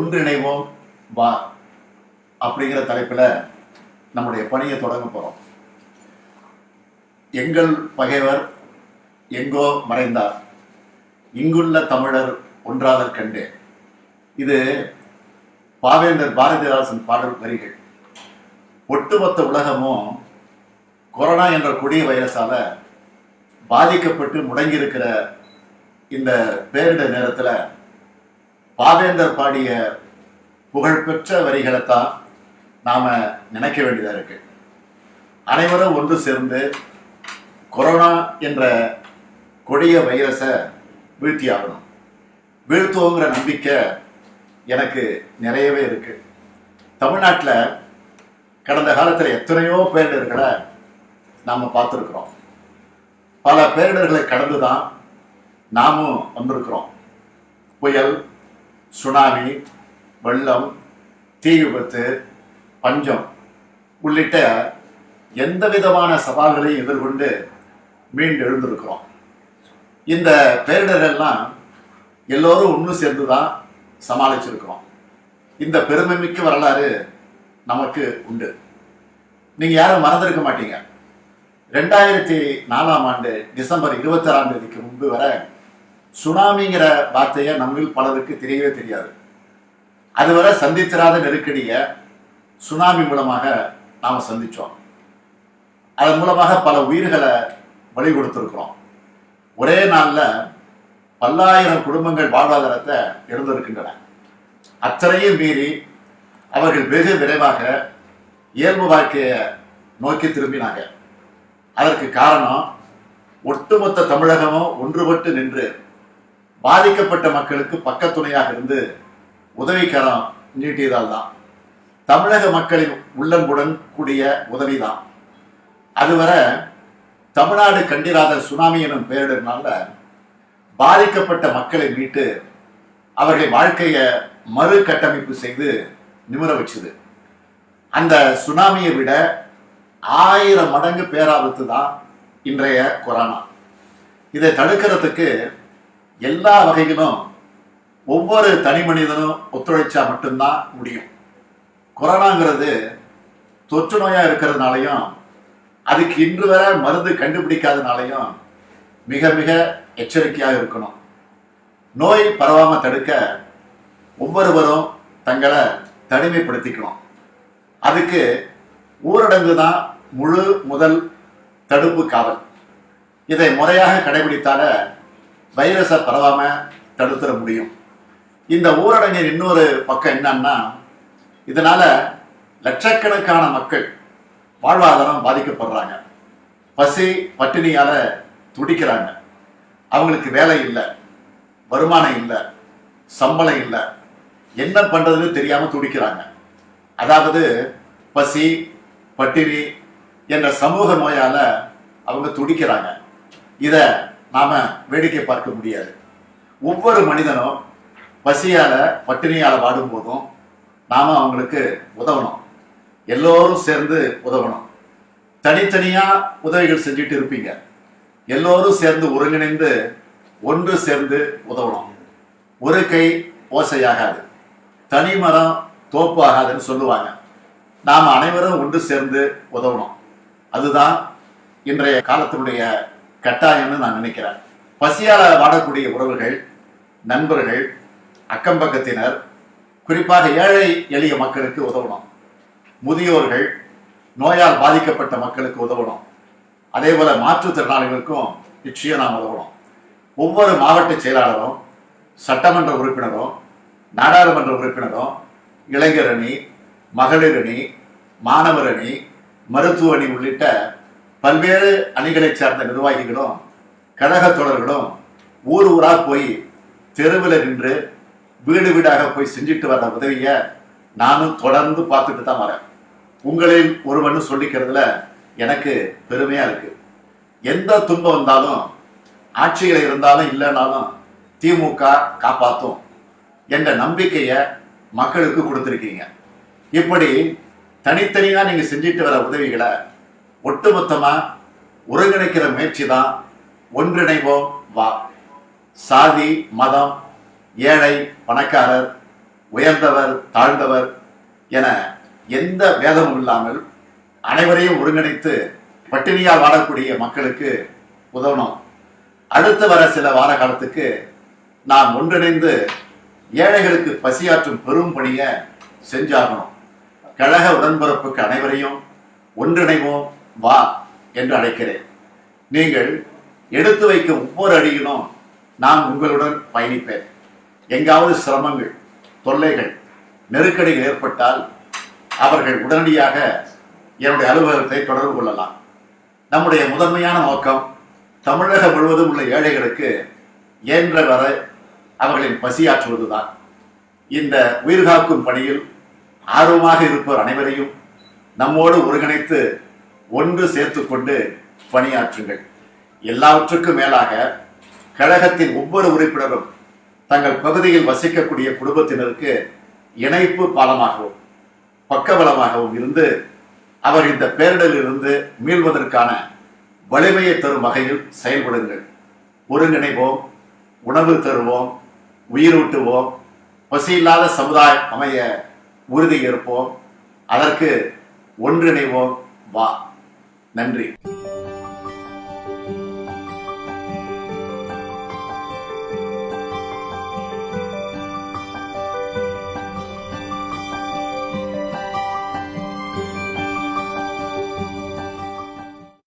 ஒன்றிணைவோம் வா அப்படிங்கிற தலைப்பில் நம்முடைய பணியை தொடங்க போகிறோம் எங்கள் பகைவர் எங்கோ மறைந்தார். இங்குள்ள தமிழர் ஒன்றாதற் கண்டே. இது பாவேந்தர் பாரதிதாசன் பாடல் வரிகள். ஒட்டுமொத்த உலகமும் கொரோனா என்ற கொடிய வைரஸால பாதிக்கப்பட்டு முடங்கியிருக்கிற இந்த பேரிட நேரத்தில் பாவேந்தர் பாடிய புகழ்பெற்ற வரிகளைத்தான் நாம் நினைக்க வேண்டியதாக இருக்கு. அனைவரும் ஒன்று சேர்ந்து கொரோனா என்ற கொடிய வைரஸை வீழ்த்தியாகணும். வீழ்த்துவோங்கிற நம்பிக்கை எனக்கு நிறையவே இருக்கு. தமிழ்நாட்டில் கடந்த காலத்தில் எத்தனையோ பேரிடர்களை நாம் பார்த்துருக்குறோம். பல பேரிடர்களை கடந்து தான் நாமும் வந்திருக்கிறோம். புயல் சுனாமி வெள்ளம் தீ விபத்து பஞ்சம் உள்ளிட்ட எந்த விதமான சவால்களையும் எதிர்கொண்டு மீண்டு எழுந்திருக்கிறோம். இந்த பேரிடரெல்லாம் எல்லோரும் ஒன்று சேர்ந்து தான் சமாளிச்சிருக்கிறோம். இந்த பெருமைமிக்க வரலாறு நமக்கு உண்டு. நீங்க யாரும் மறந்திருக்க மாட்டீங்க. ரெண்டாயிரத்தி நாலாம் ஆண்டு டிசம்பர் இருபத்தாறாம் தேதிக்கு முன்பு வரை சுனாமிங்கிற வார்த்தையை நம்மில் பலருக்கு தெரியவே தெரியாது. அதுவரை சந்தித்திராத நெருக்கடியை சுனாமி மூலமாக நாம் சந்தித்தோம் அதன் மூலமாக பல உயிர்களை பலி கொடுத்துருக்குறோம். ஒரே நாளில் பல்லாயிரம் குடும்பங்கள் வாழ்வாதாரத்தை இழந்திருக்கின்றன. அத்தனையும் மீறி அவர்கள் வெகு விரைவாக இயல்பு வாழ்க்கையை நோக்கி திரும்பினாங்க. அதற்கு காரணம் ஒட்டுமொத்த தமிழகமும் ஒன்றுபட்டு நின்று பாதிக்கப்பட்ட மக்களுக்கு பக்கத்துணையாக இருந்து உதவிக்கரம் நீட்டியதால் தான். தமிழக மக்களின் உள்ளன்புடன் கூடிய உதவிதான் அதுவரை தமிழ்நாடு கண்டிராத சுனாமி எனும் பெயரிடனால பாதிக்கப்பட்ட மக்களை மீட்டு அவர்கள் வாழ்க்கையை மறு கட்டமைப்பு செய்து நிமிர வச்சுது. அந்த சுனாமியை விட ஆயிரம் மடங்கு பேராபத்து தான் இன்றைய கொரோனா. இதை தடுக்கிறதுக்கு எல்லா வகையிலும் ஒவ்வொரு தனி மனிதனும் ஒத்துழைச்சா மட்டும்தான் முடியும். கொரோனாங்கிறது தொற்று நோயா இருக்கிறதுனாலையும் அதுக்கு இன்று வரை மருந்து கண்டுபிடிக்காதனாலையும் மிக மிக எச்சரிக்கையாக இருக்கணும். நோய் பரவாம தடுக்க ஒவ்வொருவரும் தங்களை தனிமைப்படுத்திக்கணும். அதுக்கு ஊரடங்கு தான் முழு முதல் தடுப்பு காவல். இதை முறையாக கடைபிடித்தால வைரஸை பரவாமல் தடுத்துட முடியும். இந்த ஊரடங்கின் இன்னொரு பக்கம் என்னன்னா இதனால லட்சக்கணக்கான மக்கள் வாழ்வாதாரம் பாதிக்கப்படுறாங்க. பசி பட்டினியால் துடிக்கிறாங்க. அவங்களுக்கு வேலை இல்லை வருமானம் இல்லை சம்பளம் இல்லை என்ன பண்ணுறதுன்னு தெரியாமல் துடிக்கிறாங்க. அதாவது பசி பட்டினி என்ற சமூக நோயால் அவங்க துடிக்கிறாங்க. இதை நாம வேடிக்கை பார்க்க முடியாது. ஒவ்வொரு மனிதனும் பசியால பட்டினியால வாடும்போதும் நாம அவங்களுக்கு உதவணும். எல்லோரும் சேர்ந்து உதவணும். தனித்தனியா உதவிகள் செஞ்சுட்டு இருப்பீங்க. எல்லோரும் சேர்ந்து ஒருங்கிணைந்து ஒன்று சேர்ந்து உதவணும். ஒரு கை ஓசையாகாது. தனி மரம் தோப்பு ஆகாதுன்னு சொல்லுவாங்க. நாம் அனைவரும் ஒன்று சேர்ந்து உதவணும். அதுதான் இன்றைய காலத்தினுடைய கட்டாயம்னு நான் நினைக்கிறேன். பசியால் வாடக்கூடிய உறவுகள் நண்பர்கள் அக்கம் பக்கத்தினர் குறிப்பாக ஏழை எளிய மக்களுக்கு உதவணும். முதியோர்கள் நோயால் பாதிக்கப்பட்ட மக்களுக்கு உதவணும். அதே போல மாற்றுத்திறனாளிகளுக்கும் நிச்சயம் நாம் உதவணும். ஒவ்வொரு மாவட்ட செயலாளரும் சட்டமன்ற உறுப்பினரும் நாடாளுமன்ற உறுப்பினரும் இளைஞர் அணி மாணவரணி அணி மாணவர் அணி மருத்துவ அணி உள்ளிட்ட பல்வேறு அணிகளைச் சார்ந்த நிர்வாகிகளும் கழகத் தொடர்களும் ஊர் ஊரா போய் தெருவில் நின்று வீடு வீடாக போய் செஞ்சுட்டு வர்ற உதவியை நானும் தொடர்ந்து பார்த்துட்டு தான் வரேன். உங்களில் ஒருவன் சொல்லிக்கிறதுல எனக்கு பெருமையா இருக்கு. எந்த துன்பம் வந்தாலும் ஆட்சியில் இருந்தாலும் இல்லைனாலும் திமுக காப்பாற்றும் என்ற நம்பிக்கையை மக்களுக்கு கொடுத்துருக்கீங்க. இப்படி தனித்தனியாக நீங்கள் செஞ்சுட்டு வர உதவிகளை ஒட்டுமொத்தமா ஒருங்கிணைக்கிற முயற்சி தான் ஒன்றிணைவோம் வா. சாதி மதம் ஏழை பணக்காரர் உயர்ந்தவர் தாழ்ந்தவர் என எந்த வேதமும் இல்லாமல் அனைவரையும் ஒருங்கிணைத்து பட்டினியால் வாழக்கூடிய மக்களுக்கு உதவணும். அடுத்து வர சில வார காலத்துக்கு நாம் ஒன்றிணைந்து ஏழைகளுக்கு பசியாற்றும் பெரும் பணியை செஞ்சாகணும். கழக உடன்பிறப்புக்கு அனைவரையும் ஒன்றிணைவோம். வா என்று அழைக்கிறேன். நீங்கள் எடுத்து வைக்கும் ஒவ்வொரு அடியிலும் நான் உங்களுடன் பயணிப்பேன். எங்காவது சிரமங்கள் தொல்லைகள் நெருக்கடிகள் ஏற்பட்டால் அவர்கள் உடனடியாக என்னுடைய அலுவலகத்தை தொடர்பு கொள்ளலாம். நம்முடைய முதன்மையான நோக்கம் தமிழகம் முழுவதும் உள்ள ஏழைகளுக்கு இயன்ற வர அவர்களின் பசியாற்றுவதுதான் இந்த உயிர்காக்கும் பணியில் ஆர்வமாக இருப்பவர் அனைவரையும் நம்மோடு ஒருங்கிணைத்து ஒன்று சேர்த்துக்கொண்டு பணியாற்றுங்கள். எல்லாவற்றுக்கும் மேலாக கழகத்தின் ஒவ்வொரு உறுப்பினரும் தங்கள் பகுதியில் வசிக்கக்கூடிய குடும்பத்தினருக்கு இணைப்பு பாலமாகவும் பக்கபலமாகவும் இருந்து அவர் இந்த பேரிடரிலிருந்து மீள்வதற்கான வலிமையை தரும் வகையில் செயல்படுங்கள். ஒருங்கிணைவோம் உணவு தருவோம் உயிரூட்டுவோம் பசியில்லாத சமுதாயம் அமைய உறுதி ஏற்போம் அதற்கு ஒன்றிணைவோம். வா. நன்றி.